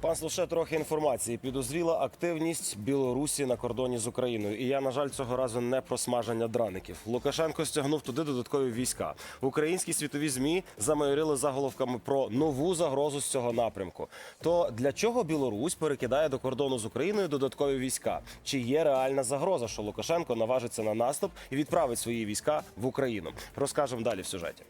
Панство, ще трохи інформації. Підозріла активність Білорусі на кордоні з Україною. І я, на жаль, цього разу не про смаження драників. Лукашенко стягнув туди додаткові війська. Українські світові змі замайорили заголовками про нову загрозу з цього напрямку. То для чого Білорусь перекидає до кордону з Україною додаткові війська? Чи є реальна загроза, що Лукашенко наважиться на наступ і відправить свої війська в Україну? Розкажемо далі в сюжеті.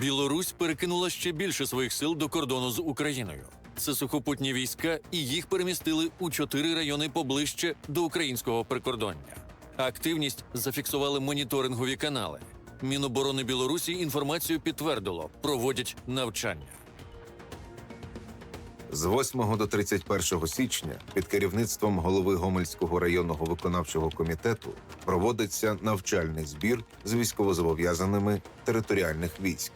Білорусь перекинула ще більше своїх сил до кордону з Україною. Це сухопутні війська, і їх перемістили у чотири райони поближче до українського прикордоння. Активність зафіксували моніторингові канали. Міноборони Білорусі інформацію підтвердило, проводять навчання. З 8 до 31 січня під керівництвом голови Гомельського районного виконавчого комітету проводиться навчальний збір з військовозобов'язаними територіальних військ.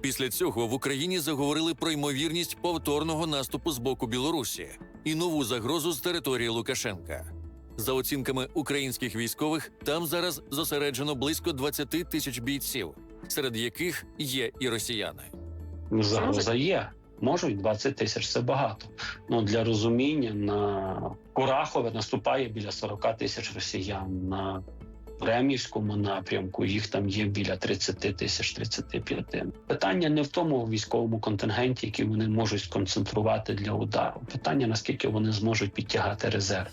Після цього в Україні заговорили про ймовірність повторного наступу з боку Білорусі і нову загрозу з території Лукашенка. За оцінками українських військових, там зараз зосереджено близько 20 тисяч бійців, серед яких є і росіяни. Ну, Загроза є. Можуть 20 тисяч це багато. Ну для розуміння на Курахове наступає біля 40 тисяч росіян. На Ремівському напрямку їх там є біля 30 тисяч 35. Питання не в тому військовому контингенті, який вони можуть сконцентрувати для удару. Питання наскільки вони зможуть підтягати резерв.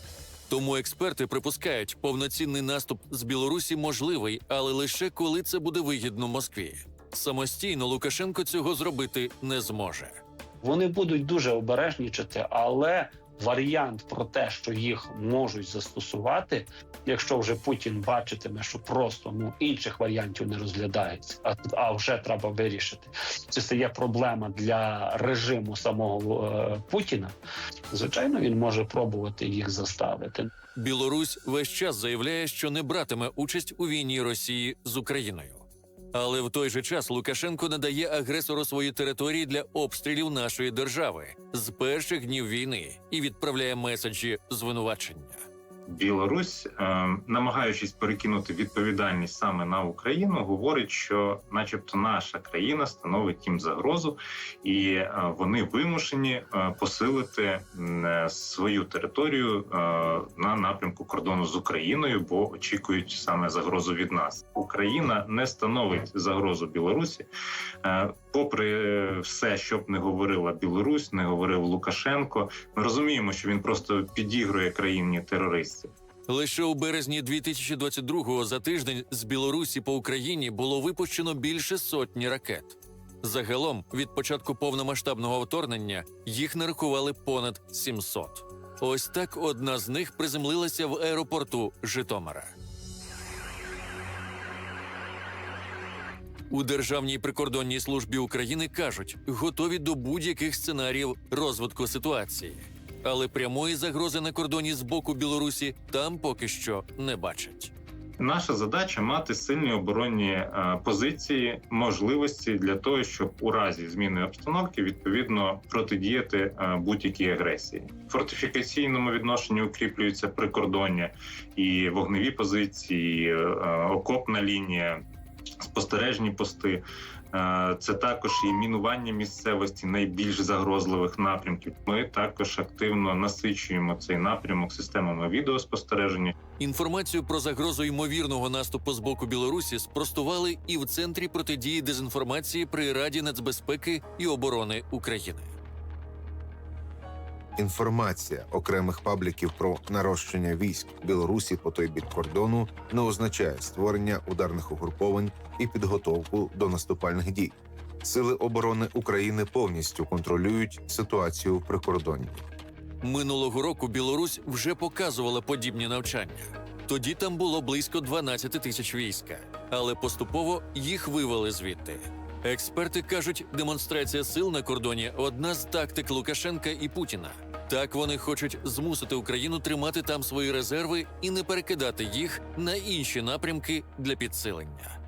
Тому експерти припускають, повноцінний наступ з Білорусі можливий, але лише коли це буде вигідно Москві. Самостійно Лукашенко цього зробити не зможе. Вони будуть дуже обережнічати, але варіант про те, що їх можуть застосувати, якщо вже Путін бачитиме, що просто ну інших варіантів не розглядається, а, а вже треба вирішити. Це стає проблема для режиму самого е, Путіна. Звичайно, він може пробувати їх заставити. Білорусь весь час заявляє, що не братиме участь у війні Росії з Україною. Але в той же час Лукашенко надає агресору свої території для обстрілів нашої держави з перших днів війни і відправляє меседжі звинувачення. Білорусь, е, намагаючись перекинути відповідальність саме на Україну, говорить, що, начебто, наша країна становить їм загрозу, і е, вони вимушені е, посилити свою територію на напрямку кордону з Україною, бо очікують саме загрозу від нас. Україна не становить загрозу Білорусі, попри все, що б не говорила Білорусь, не говорив Лукашенко. Ми розуміємо, що він просто підігрує країні терористів. Лише у березні 2022-го за тиждень з Білорусі по Україні було випущено більше сотні ракет. Загалом, від початку повномасштабного вторгнення їх нарахували понад 700. Ось так одна з них приземлилася в аеропорту Житомира. У Державній прикордонній службі України кажуть, готові до будь-яких сценаріїв розвитку ситуації, але прямої загрози на кордоні з боку Білорусі там поки що не бачать. Наша задача мати сильні оборонні е, позиції, можливості для того, щоб у разі зміни обстановки відповідно протидіяти е, будь-якій агресії. В фортифікаційному відношенні укріплюються прикордоння і вогневі позиції, е, окопна лінія, спостережні пости. Е, Це також і мінування місцевості найбільш загрозливих напрямків. Ми також активно насичуємо цей напрямок системами відеоспостереження. Інформацію про загрозу ймовірного наступу з боку Білорусі спростували і в центрі протидії дезінформації при Раді нацбезпеки і оборони України. Інформація окремих пабліків про нарощення військ Білорусі по той бік кордону не означає створення ударних угруповань і підготовку до наступальних дій. Сили оборони України повністю контролюють ситуацію в прикордонні. Минулого року Білорусь вже показувала подібні навчання. Тоді там було близько 12 тисяч війська, але поступово їх вивели звідти. Експерти кажуть, демонстрація сил на кордоні одна з тактик Лукашенка і Путіна. Так вони хочуть змусити Україну тримати там свої резерви і не перекидати їх на інші напрямки для підсилення.